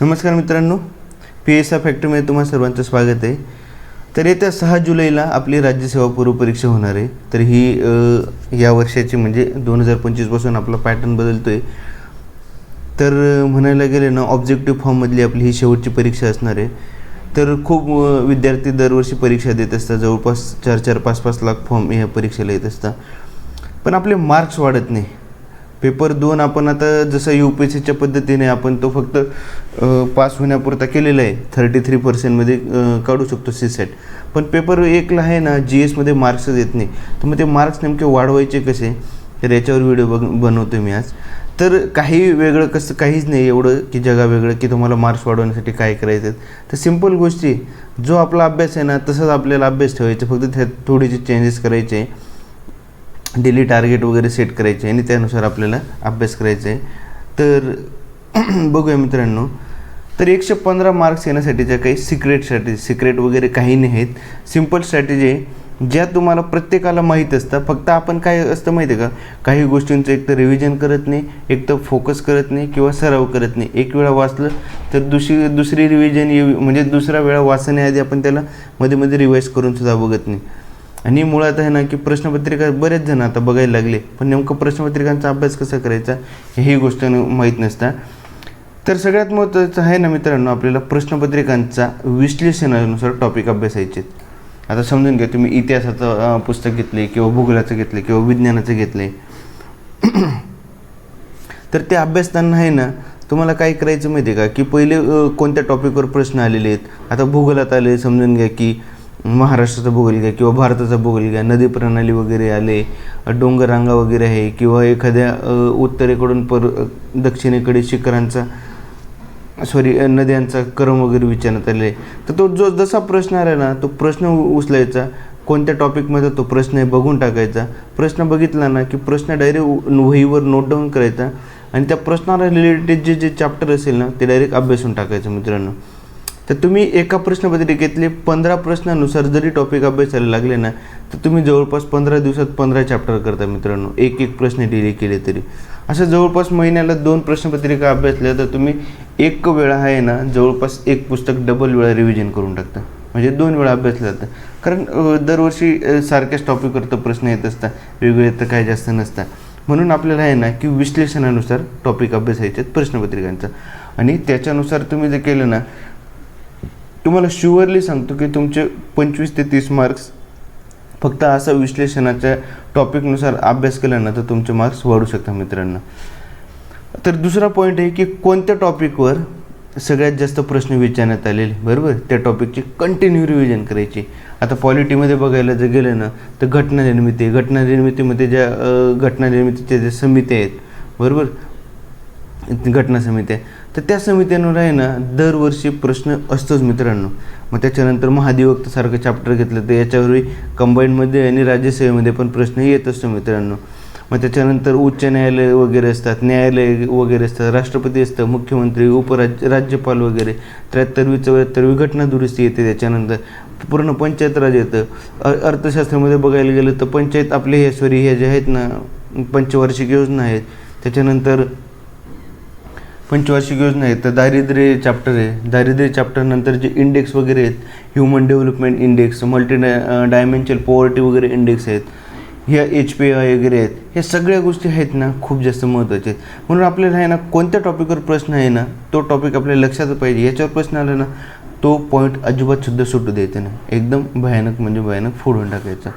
नमस्कार मित्रांनो P S R फॅक्टरीमध्ये तुम्हा सर्वांचं स्वागत आहे. तर येत्या सहा जुलैला आपली राज्यसेवा पूर्व परीक्षा होणार आहे. तर ही या वर्षाची म्हणजे दोन हजार पंचवीसपासून आपला पॅटर्न बदलतो आहे तर म्हणायला गेलं ना ऑब्जेक्टिव्ह फॉर्ममधली आपली ही शेवटची परीक्षा असणार आहे. तर खूप विद्यार्थी दरवर्षी परीक्षा देत असतात. जवळपास चार चार पाच पाच लाख फॉर्म ह्या परीक्षेला येत असतात. पण आपले मार्क्स वाढत नाही. पेपर दोन आपण आता जसं यू पी एस सीच्या पद्धतीने आपण तो फक्त पास होण्यापुरता केलेला आहे. थर्टी थ्री पर्सेंटमध्ये काढू शकतो सी सेट पण पेपर एकला आहे ना जी एसमध्ये मार्क्सच येत नाही. तर मग ते मार्क्स नेमके वाढवायचे कसे? तर याच्यावर व्हिडिओ बघ बनवतो मी आज. तर काही वेगळं कसं काहीच नाही एवढं की जगा वेगळं की तुम्हाला मार्क्स वाढवण्यासाठी काय करायचं आहे. तर सिंपल गोष्टी. जो आपला अभ्यास आहे ना तसंच आपल्याला अभ्यास ठेवायचा. फक्त त्यात थोडेसे चेंजेस करायचे. डेली टार्गेट वगैरे सेट करायचे आणि त्यानुसार आपल्याला अभ्यास करायचा आहे. तर बघूया मित्रांनो. तर एकशे पंधरा मार्क्स येण्यासाठीच्या काही सिक्रेट स्ट्रॅटेजी सिक्रेट वगैरे काही नाही आहेत. सिंपल स्ट्रॅटेजी आहे. ज्या तुम्हाला प्रत्येकाला माहीत असतं फक्त आपण काय असतं माहिती आहे का? काही गोष्टींचं एक तर रिव्हिजन करत नाही एक तर फोकस करत नाही किंवा सराव करत नाही. एक वेळा वाचलं तर दुसरी दुसरी रिव्हिजन म्हणजे दुसरा वेळा वाचण्याआधी आपण त्याला मध्ये मध्ये रिवाईज करून सुद्धा बघत नाही. आणि मुळात आहे ना की प्रश्नपत्रिका बरेच जण आता बघायला लागले पण नेमकं प्रश्नपत्रिकांचा अभ्यास कसा करायचा ही गोष्ट माहीत नसता. तर सगळ्यात महत्त्वाचं आहे ना मित्रांनो आपल्याला प्रश्नपत्रिकांचा विश्लेषणानुसार टॉपिक अभ्यासायचे आता समजून घ्या तुम्ही इतिहासाचं पुस्तक घेतले किंवा भूगोलाचं घेतले किंवा विज्ञानाचं घेतले. तर ते अभ्यासताना आहे ना तुम्हाला काय करायचं माहिती आहे का? की पहिले कोणत्या टॉपिकवर प्रश्न आलेले आहेत? आता भूगोलात आले समजून घ्या की महाराष्ट्राचा भूगोल घ्या किंवा भारताचा भूगोल घ्या नदी प्रणाली वगैरे आले डोंगररांगा वगैरे आहे किंवा एखाद्या उत्तरेकडून पर दक्षिणेकडे शिखरांचा सॉरी नद्यांचा क्रम वगैरे विचारण्यात आले. तर तो जो जसा प्रश्न आला ना तो प्रश्न उ- उचलायचा. कोणत्या टॉपिकमध्ये तो प्रश्न आहे बघून टाकायचा. प्रश्न बघितला ना की प्रश्न डायरेक्ट वहीवर नोट डाऊन करायचा. आणि त्या प्रश्नाला रिलेटेड जे जे चॅप्टर असेल ना ते डायरेक्ट अभ्यासून टाकायचं मित्रांनो. तर तुम्ही एका प्रश्नपत्रिकेतले पंधरा प्रश्नानुसार जरी टॉपिक अभ्यासायला लागले ना तर तुम्ही जवळपास पंधरा दिवसात पंधरा चॅप्टर करता मित्रांनो. एक एक प्रश्न डिले केले तरी. असं जवळपास महिन्याला दोन प्रश्नपत्रिका अभ्यासल्या तर तुम्ही एक वेळा आहे ना जवळपास एक पुस्तक डबल वेळा रिव्हिजन करून टाकता. म्हणजे दोन वेळा अभ्यासलं जातं. कारण दरवर्षी सारख्याच टॉपिकवर प्रश्न येत असतात. वेगवेगळे तर काही जास्त नसतात. म्हणून आपल्याला आहे ना की विश्लेषणानुसार टॉपिक अभ्यासायचे आहेत प्रश्नपत्रिकांचा. आणि त्याच्यानुसार तुम्ही जे केलं ना तुम्हाला शुअरली सांगतो की तुमचे पंचवीस ते तीस मार्क्स फक्त असा विश्लेषणाच्या टॉपिकनुसार अभ्यास केला ना तर तुमचे मार्क्स वाढू शकतात मित्रांनो. तर दुसरा पॉईंट आहे की कोणत्या टॉपिकवर सगळ्यात जास्त प्रश्न विचारण्यात आलेले? बरोबर? त्या टॉपिकची कंटिन्यू रिव्हिजन करायची. आता पॉलिटीमध्ये बघायला जर गेलं ना तर घटना निर्मिती घटना निर्मितीमध्ये ज्या घटना निर्मितीच्या ज्या समित्या आहेत बरोबर? घटना समित्या तर त्या समित्यांवर आहे ना दरवर्षी प्रश्न असतोच मित्रांनो. मग त्याच्यानंतर महाधिवक्तासारखं चॅप्टर घेतलं तर याच्यावरही कंबाईनमध्ये आणि राज्यसेवेमध्ये पण प्रश्न येत असतो मित्रांनो. मग त्याच्यानंतर उच्च न्यायालय वगैरे असतात न्यायालय वगैरे असतात राष्ट्रपती असतं मुख्यमंत्री उपराज्य राज्यपाल वगैरे. त्र्याहत्तरवी चौऱ्याहत्तरवी घटना दुरुस्ती येते त्याच्यानंतर. पूर्ण पंचायत राज येतं. अर्थशास्त्रामध्ये बघायला गेलं तर पंचायत आपले हे सॉरी हे जे आहेत ना पंचवार्षिक योजना आहेत. त्याच्यानंतर पंचवार्षिक योजना आहेत. तर दारिद्र्य चॅप्टर आहे. दारिद्र्य चॅप्टर नंतर जे इंडेक्स वगैरे आहेत human development index multidimensional poverty वगैरे इंडेक्स आहेत. ह्या एच पी आय वगैरे आहेत. ह्या सगळ्या गोष्टी आहेत ना खूप जास्त महत्त्वाच्या आहेत. म्हणून आपल्याला आहे ना कोणत्या टॉपिकवर प्रश्न आहे ना तो टॉपिक आपल्या लक्षात पाहिजे. याच्यावर प्रश्न आला ना तो पॉईंट अजिबात सुद्धा सुटू द्यायचा नाही. एकदम भयानक म्हणजे भयानक फोडून टाकायचा.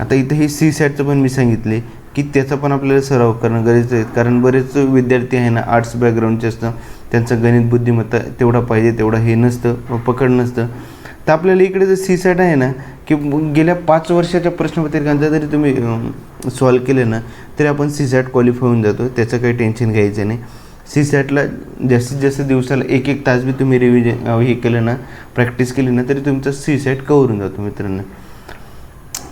आता इथे ही सी सॅटचं पण मी सांगितले. की त्याचा पण आपल्याला सराव करणं गरजेचं आहे. कारण बरेच विद्यार्थी आहे ना आर्ट्स बॅकग्राऊंडचे असतं. त्यांचं गणित बुद्धिमत्ता तेवढा पाहिजे तेवढा हे नसतं पकड नसतं. तर आपल्याला इकडे जर सी सॅट आहे ना की गेल्या पाच वर्षाच्या प्रश्नपत्रिकांचा जरी तुम्ही सॉल्व केले ना तरी आपण सी सॅट क्वालिफाय होऊन जातो. त्याचं काही टेन्शन घ्यायचं नाही. सी सॅटला जास्तीत जास्त दिवसाला एक एक तास बी तुम्ही रिव्हिजन हे केलं ना प्रॅक्टिस केली ना तरी तुमचं सी सॅट कवर होऊन जातो मित्रांनो.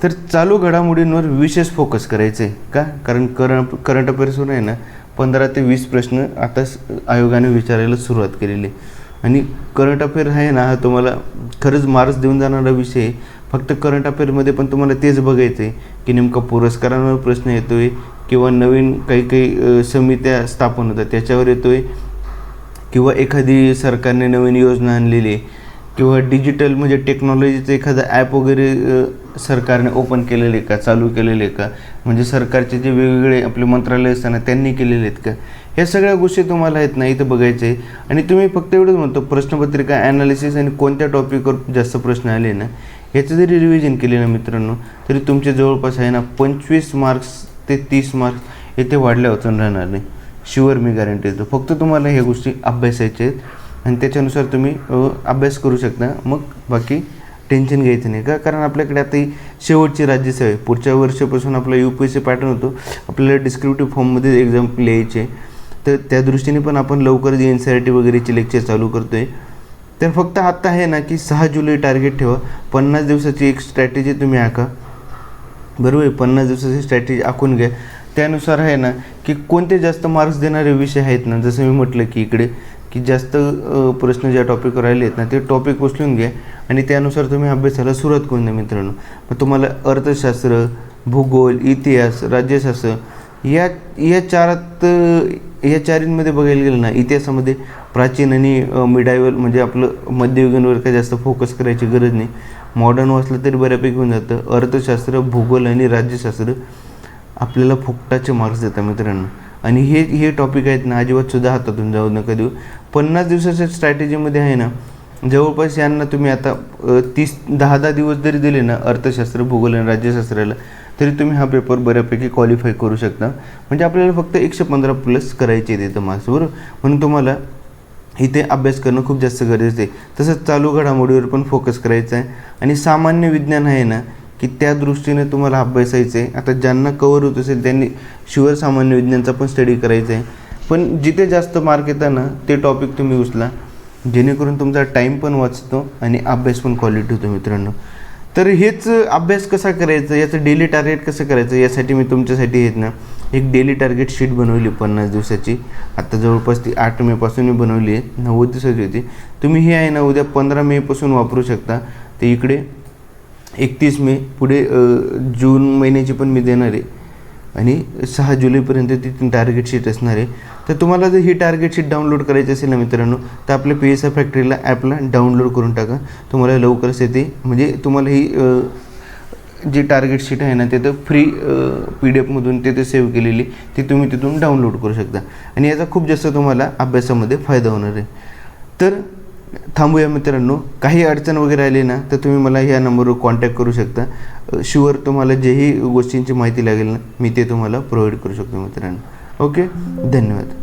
तर चालू घडामोडींवर विशेष फोकस करायचं आहे का? कारण करंट करंट अफेअर्सवर आहे ना पंधरा ते वीस प्रश्न आता आयोगाने विचारायला सुरुवात केलेली आहे. आणि करंट अफेअर आहे ना हा तुम्हाला खरंच मार्क्स देऊन जाणारा विषय फक्त करंट अफेअरमध्ये पण तुम्हाला तेच बघायचं आहे की नेमका पुरस्कारांवर प्रश्न येतो आहे किंवा नवीन काही काही समित्या स्थापन होतात त्याच्यावर येतो आहे किंवा एखादी सरकारने नवीन योजना आणलेली आहे. किंवा डिजिटल म्हणजे टेक्नॉलॉजीचं एखादं ॲप वगैरे सरकारने ओपन केलेले का? चालू केलेले का? म्हणजे सरकारचे जे वेगवेगळे आपले मंत्रालय असताना त्यांनी केलेले आहेत का? ह्या सगळ्या गोष्टी तुम्हाला आहेत ना इथं बघायचं आहे. आणि तुम्ही फक्त एवढंच म्हणतो प्रश्नपत्रिका ॲनालिसिस आणि कोणत्या टॉपिकवर जास्त प्रश्न आले ना ह्याचं जरी रिव्हिजन केले ना मित्रांनो तरी तुमचे जवळपास आहे ना पंचवीस मार्क्स ते तीस मार्क्स येथे वाढल्या वाचून राहणार नाही. शुअर मी गॅरंटी देतो. फक्त तुम्हाला ह्या गोष्टी अभ्यासायच्या आहेत. आणि त्याच्यानुसार तुम्ही अभ्यास करू शकता. मग बाकी टेन्शन घ्यायचं नाही. का कारण आपल्याकडे आता ही शेवटची राज्यसेवा आहे. पुढच्या वर्षापासून आपला U P S C pattern होतो. आपल्याला डिस्क्रिप्टिव्ह फॉर्ममध्ये एक्झाम लिहायचे तर त्या दृष्टीने पण आपण लवकरच एन सी आर टी वगैरेचे लेक्चर चालू करतो आहे तर फक्त आत्ता आहे ना की सहा जुलै टार्गेट ठेवा. पन्नास दिवसाची एक स्ट्रॅटेजी तुम्ही आखा. बरोबर आहे? पन्नास दिवसाची स्ट्रॅटेजी आखून घ्या. त्यानुसार आहे ना की कोणते जास्त मार्क्स देणारे विषय आहेत ना जसं मी म्हटलं की इकडे. की जास्त प्रश्न ज्या टॉपिकवर राहिले आहेत ना ते टॉपिक उचलून घ्या आणि त्यानुसार तुम्ही अभ्यासाला सुरुवात करून द्या मित्रांनो. मग तुम्हाला अर्थशास्त्र भूगोल इतिहास राज्यशास्त्र या या चारात या चारींमध्ये बघायला गेलं ना इतिहासामध्ये प्राचीन आणि मिडायवल म्हणजे आपलं मध्ययुगीनवर काही जास्त फोकस करायची गरज नाही. मॉडर्न वाचलं तरी बऱ्यापैकी होऊन जातं. अर्थशास्त्र भूगोल आणि राज्यशास्त्र आपल्याला फुकटाचे मार्क्स देतात मित्रांनो. आणि हे हे टॉपिक आहेत ना अजिबातसुद्धा हातातून जाऊ नका देऊ. पन्नास दिवसाच्या स्ट्रॅटेजीमध्ये आहे ना जवळपास यांना तुम्ही आता तीस दहा दहा दिवस जरी दिले ना अर्थशास्त्र भूगोल आणि राज्यशास्त्राला तरी तुम्ही हा पेपर बऱ्यापैकी क्वालिफाय करू शकता. म्हणजे आपल्याला फक्त एकशे पंधरा प्लस करायचे आहेत इथं मार्क्स बरोबर? म्हणून तुम्हाला इथे अभ्यास करणं खूप जास्त गरजेचं आहे. तसंच चालू घडामोडीवर पण फोकस करायचा आहे. आणि सामान्य विज्ञान आहे ना की त्या दृष्टीने तुम्हाला अभ्यासायचं आहे. आता ज्यांना कवर होत असेल त्यांनी शिवर सामान्य विज्ञानचा पण स्टडी करायचा आहे पण जिथे जास्त मार्क येतात ना ते टॉपिक तुम्ही उचला. जेणेकरून तुमचा टाईम पण वाचतो आणि अभ्यास पण क्वालिटी होतो मित्रांनो. तर हेच अभ्यास कसा करायचा याचं डेली टार्गेट कसं करायचं यासाठी मी तुमच्यासाठी येत ना एक डेली टार्गेट शीट बनवली पन्नास दिवसाची. आता जवळपास ती आठ मेपासून मी बनवली आहे नव्वद दिवसाची होती. तुम्ही हे आहे ना उद्या पंधरा मेपासून वापरू शकता. ते इकडे एकतीस मे पुढे जून महिन्याची पण मी देणार आहे. आणि सहा जुलैपर्यंत ती टार्गेट शीट असणार आहे. तर तुम्हाला जर ही टार्गेट शीट डाउनलोड करायची असेल ना मित्रांनो तर आपल्या पी एस आय फॅक्टरीला ॲपला डाउनलोड करून टाका. तुम्हाला लवकरच येते. म्हणजे तुम्हाला ही जी टार्गेट शीट आहे ना तिथं फ्री पी डी एफमधून तिथे सेव्ह केलेली ती तुम्ही तिथून डाउनलोड करू शकता. आणि याचा खूप जास्त तुम्हाला अभ्यासामध्ये फायदा होणार आहे. तर थांबूया मित्रांनो. काही अडचण वगैरे आली ना तर तुम्ही मला ह्या नंबरवर कॉन्टॅक्ट करू शकता. शुअर तुम्हाला जेही गोष्टींची माहिती लागेल ना मी ते तुम्हाला प्रोव्हाइड करू शकतो मित्रांनो. ओके धन्यवाद.